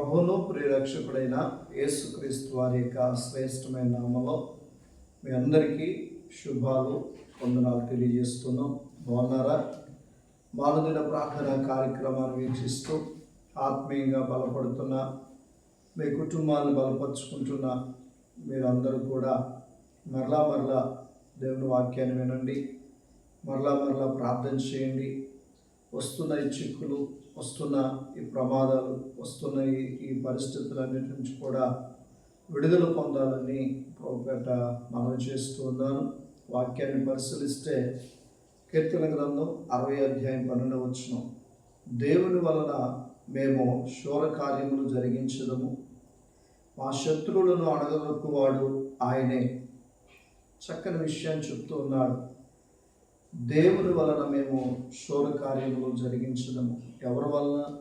ప్రభువును ప్రియరక్షకుడైన యేసుక్రీస్తు వారి యొక్క శ్రేష్టమైన నామలో మీ అందరికీ శుభాలు వందనాలు తెలియజేస్తున్నాం. బాగున్నారా? మానదిన ప్రార్థన కార్యక్రమాన్ని వీక్షిస్తూ ఆత్మీయంగా బలపడుతున్న మీ కుటుంబాన్ని బలపరుచుకుంటున్న మీరందరూ కూడా మరలా మరలా దేవుని వాక్యాన్ని వినండి. మరలా మరలా ప్రార్థన చేయండి. వస్తున్న ఈ చిక్కులు వస్తున్న ఈ ప్రమాదాలు వస్తున్న ఈ ఈ పరిస్థితులన్నిటి నుంచి కూడా విడుదల పొందాలని ఒకట మనం చేస్తూ ఉన్నాను. వాక్యాన్ని పరిశీలిస్తే కీర్తన గ్రంథం అరవై అధ్యాయం పన్నెండు వచ్చిన దేవుని వలన మేము శూర కార్యములు జరిగించదము. మా శత్రువులను అడగలకువాడు ఆయనే. చక్కని విషయాన్ని చెప్తూ ఉన్నాడు. దేవుని వలన మేము శూర కార్యములు జరిగించడము. ఎవరి వలన?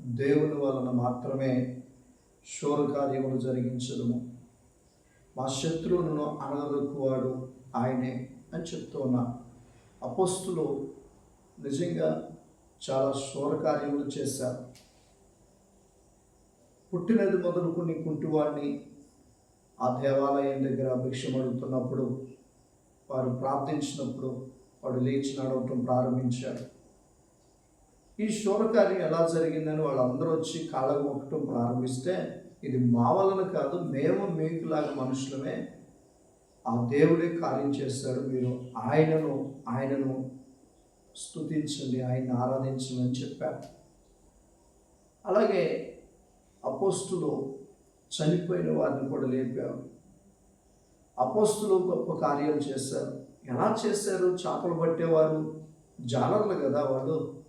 దేవుని వలన మాత్రమే శూర కార్యములు జరిగించడము. మా శత్రువులను అనగదొక్కువాడు ఆయనే అని చెప్తూ ఉన్నా. అపోస్తులు నిజంగా చాలా శూర కార్యములు చేశారు. పుట్టినది మొదలుకుని కుంటివాడిని ఆ దేవాలయం దగ్గర భిక్షం అడుగుతున్నప్పుడు వారు ప్రార్థించినప్పుడు వాడు లేచి నడవటం ప్రారంభించాడు. ఈ శూరకార్యం ఎలా జరిగిందని వాళ్ళందరూ వచ్చి కాళ్ళకు మొక్కటం ప్రారంభిస్తే ఇది మా వలన కాదు మేము మీకులాగా మనుషులమే. ఆ దేవుడే కార్యం చేస్తాడు మీరు ఆయనను ఆయనను స్తుతించండి ఆయన్ని ఆరాధించమని చెప్పారు అలాగే అపోస్తులు చనిపోయిన వారిని కూడా లేపారు. అపోస్తులు గొప్ప కార్యాలు చేశారు. ఎలా చేశారు? చేపలు పట్టేవారు? జానర్లు కదా వాళ్ళు.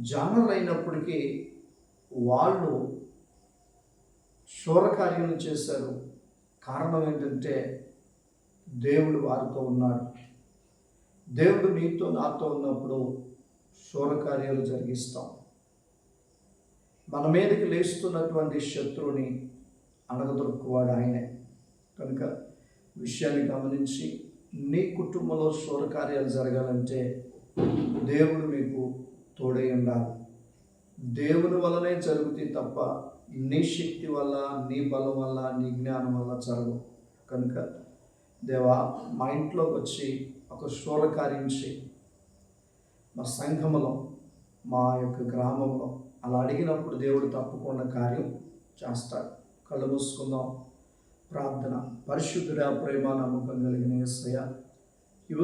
జానర్లు అయినప్పటికీ వాళ్ళు శూరకార్యం చేశారు. కారణం ఏంటంటే దేవుడు వారితో ఉన్నాడు. దేవుడు నీతో నాతో ఉన్నప్పుడు శూరకార్యాలు జరిగిస్తాం. మన మీదకి లేస్తున్నటువంటి శత్రువుని అణగదొరుకువాడు ఆయనే. కనుక విషయాన్ని గమనించి నీ కుటుంబంలో శూరకార్యాలు జరగాలంటే దేవుడు మీకు తోడై ఉండాలి. దేవుని వల్లనే జరుగుతాయి తప్ప నీ శక్తి వల్ల నీ బలం వల్ల నీ జ్ఞానం వల్ల జరగవు. కనుక దేవా మా ఇంట్లోకి వచ్చి ఒక శూరకార్యం చేయి. మా సంఘములో మా యొక్క గ్రామంలో అలా అడిగినప్పుడు దేవుడు తప్పకుండా కార్యం చేస్తాడు. కళ్ళు మూసుకుందాం. ప్రార్థన. పరిశుద్ధుడ ప్రేమ నమ్మకం కలిగిన ఎస్సయ ఈ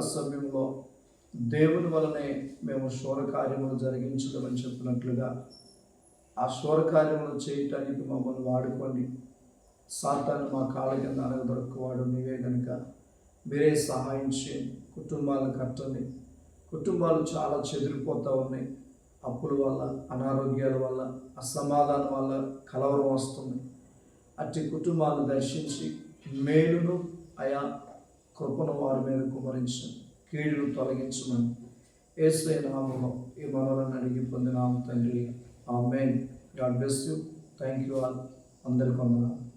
సమయంలో దేవుని వలనే మేము శోర కార్యములు జరిగించడమని చెప్పినట్లుగా ఆ శోర కార్యములు చేయటానికి మమ్మల్ని వాడుకోండి. సాతాను మా కాళ్ళ కింద అనగదొరక్కువాడు నీవే కనుక మీరే సహాయం చేయండి. కుటుంబాలను కట్టండి. కుటుంబాలు చాలా చెదిరిపోతూ ఉన్నాయి. అప్పుల వల్ల అనారోగ్యాల వల్ల అసమాధానం వల్ల కలవరం వస్తుంది. అట్టి కుటుంబాలను దర్శించి మేలును అయా కృపను వారి మీద కుమరించండి కీడును తొలగించమని ఏసై నామము ఈ మనలను అడిగి పొందినాము తండ్రి. Amen God bless you. Thank you all. అందరికీ వందనాలు.